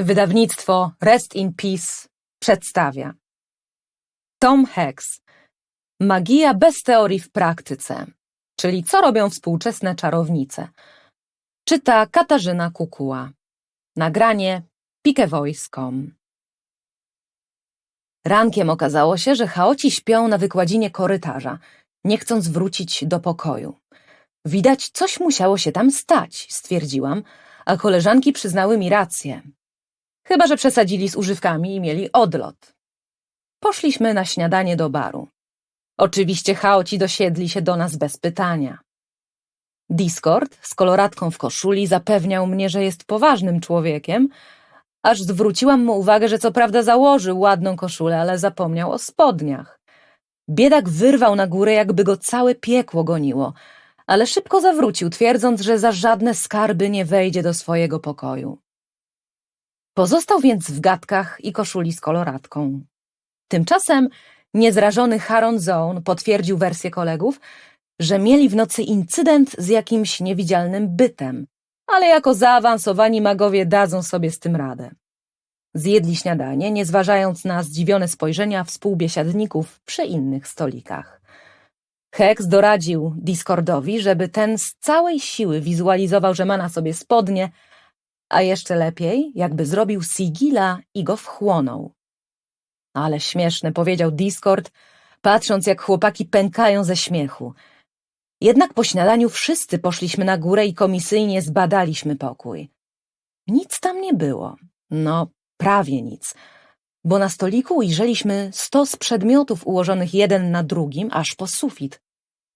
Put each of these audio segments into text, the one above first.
Wydawnictwo Rest in Peace przedstawia Tom Hex Magia bez teorii w praktyce, czyli co robią współczesne czarownice. Czyta Katarzyna Kukuła. Nagranie pikevoice.com Rankiem okazało się, że chaoci śpią na wykładzinie korytarza, nie chcąc wrócić do pokoju. Widać, coś musiało się tam stać, stwierdziłam, a koleżanki przyznały mi rację. Chyba, że przesadzili z używkami i mieli odlot. Poszliśmy na śniadanie do baru. Oczywiście chaoci dosiedli się do nas bez pytania. Discord z koloratką w koszuli zapewniał mnie, że jest poważnym człowiekiem, aż zwróciłam mu uwagę, że co prawda założył ładną koszulę, ale zapomniał o spodniach. Biedak wyrwał na górę, jakby go całe piekło goniło, ale szybko zawrócił, twierdząc, że za żadne skarby nie wejdzie do swojego pokoju. Pozostał więc w gadkach i koszuli z koloratką. Tymczasem niezrażony Haron Zone potwierdził wersję kolegów, że mieli w nocy incydent z jakimś niewidzialnym bytem, ale jako zaawansowani magowie dadzą sobie z tym radę. Zjedli śniadanie, nie zważając na zdziwione spojrzenia współbiesiadników przy innych stolikach. Hex doradził Discordowi, żeby ten z całej siły wizualizował, że ma na sobie spodnie, a jeszcze lepiej, jakby zrobił sigila i go wchłonął. Ale śmieszne, powiedział Discord, patrząc jak chłopaki pękają ze śmiechu. Jednak po śniadaniu wszyscy poszliśmy na górę i komisyjnie zbadaliśmy pokój. Nic tam nie było. No, prawie nic. Bo na stoliku ujrzeliśmy stos przedmiotów ułożonych jeden na drugim, aż po sufit.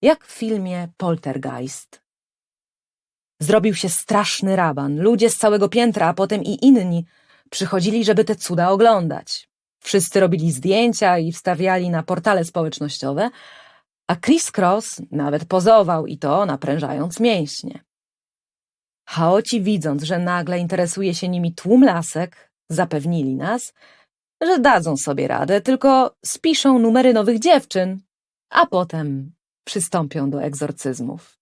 Jak w filmie Poltergeist. Zrobił się straszny raban. Ludzie z całego piętra, a potem i inni przychodzili, żeby te cuda oglądać. Wszyscy robili zdjęcia i wstawiali na portale społecznościowe, a Chris Cross nawet pozował i to naprężając mięśnie. Chaoci, widząc, że nagle interesuje się nimi tłum lasek, zapewnili nas, że dadzą sobie radę, tylko spiszą numery nowych dziewczyn, a potem przystąpią do egzorcyzmów.